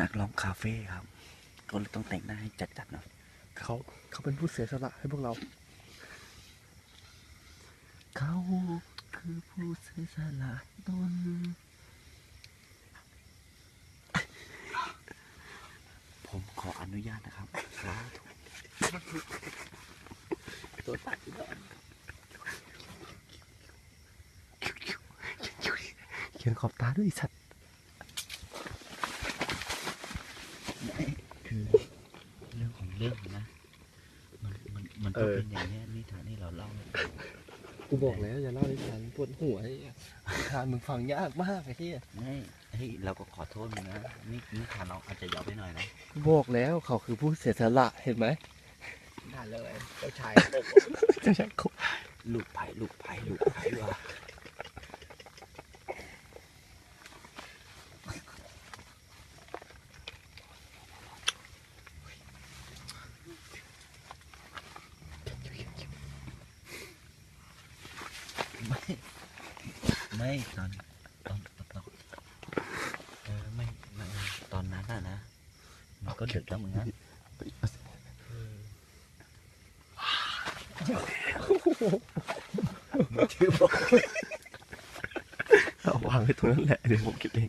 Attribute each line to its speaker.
Speaker 1: นักร้องคาเฟ่ครับ ก็เลยต้องแต่งหน้าให้จัดๆหน่อย
Speaker 2: เขาเขาเป็นผู้เสียสละให้พวกเรา
Speaker 1: เขาคือผู้เสียสละตนผมขออนุญาตนะครับสาธุ
Speaker 2: ตัวตัดเขียนขอบตาด้วยไอ้สัตว์
Speaker 1: คือเรื่องของเรื่องนะ มันมันมันก็เป็นอย่างนี้ยนิทานที่เราเล่าให้ฟัง
Speaker 2: กูบอกแล้วอย่าเล่าให้ฉันปวดหัวไอ้เหี้ยทานมึงฟังยากมากไอ้เหี้ย
Speaker 1: เฮ้ยเฮ้ยเราก็ขอโทษมึงนะนี่นิทานเราอาจจะยาวไปหน่อยนะ
Speaker 2: กูบอกแล้วเขาคือผู้เสียสละเห็นไหม
Speaker 3: นั่นเลยเจ้าชาย
Speaker 2: จะใช่เขา
Speaker 1: ลูกไผ่ลูกไผ่ลูกไผ่ว่ะ ไม่ไม่ตอนตอนตอนเออไม่ไม่ตอนนั้นอะนะมันก็ดึกแล้วมึงนะ
Speaker 2: เอาวางไว้ตรงนั้นแหละเดี๋ยวผมคิดเอง